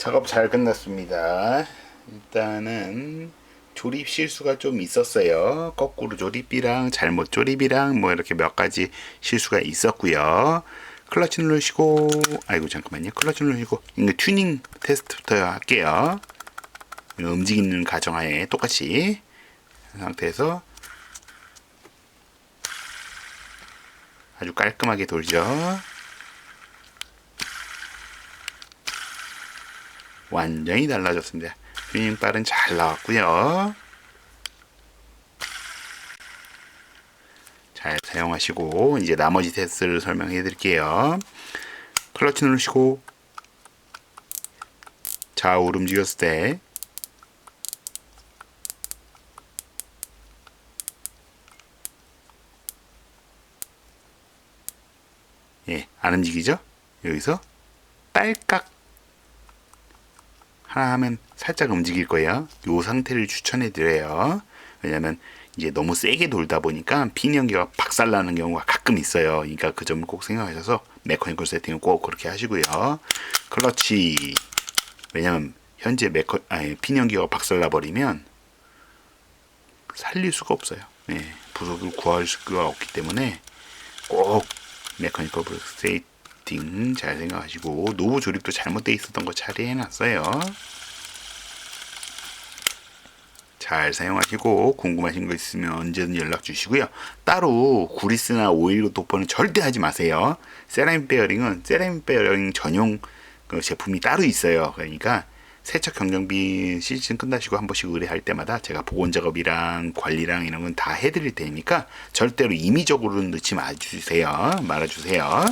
작업 잘 끝났습니다. 일단은 조립 실수가 좀 있었어요. 거꾸로 조립이랑 잘못 조립이랑 뭐 이렇게 몇 가지 실수가 있었고요. 클러치 누르시고 아이고 잠깐만요. 클러치 누르시고 이거 튜닝 테스트부터 할게요. 움직이는 가정하에 똑같이 상태에서 아주 깔끔하게 돌죠. 완전히 달라졌습니다. 튜닝 발은 잘 나왔고요. 잘 사용하시고 이제 나머지 테스트를 설명해 드릴게요. 클러치 누르시고 좌우로 움직였을 때 예, 안 움직이죠? 여기서 딸깍 하나 하면 살짝 움직일 거예요. 요 상태를 추천해 드려요. 왜냐면 이제 너무 세게 돌다 보니까 핀연기가 박살나는 경우가 가끔 있어요. 그러니까 그 점을 꼭 생각하셔서 메커니컬 세팅을 꼭 그렇게 하시고요. 클러치 왜냐면 현재 메커 아니 핀연기가 박살나 버리면 살릴 수가 없어요. 예, 부속을 구할 수가 없기 때문에 꼭 메커니컬 세팅 잘 생각하시고 노브 조립도 잘못돼 있었던 거 처리해 놨어요. 잘 사용하시고 궁금하신 거 있으면 언제든 연락 주시고요. 따로 구리스나 오일 도포는 절대 하지 마세요. 세라믹 베어링은 세라믹 베어링 전용 그 제품이 따로 있어요. 그러니까 세척 경정비 시즌 끝나시고 한 번씩 의뢰할 때마다 제가 보건 작업이랑 관리랑 이런 건 다 해드릴 테니까 절대로 임의적으로 넣지 마주세요. 말아주세요.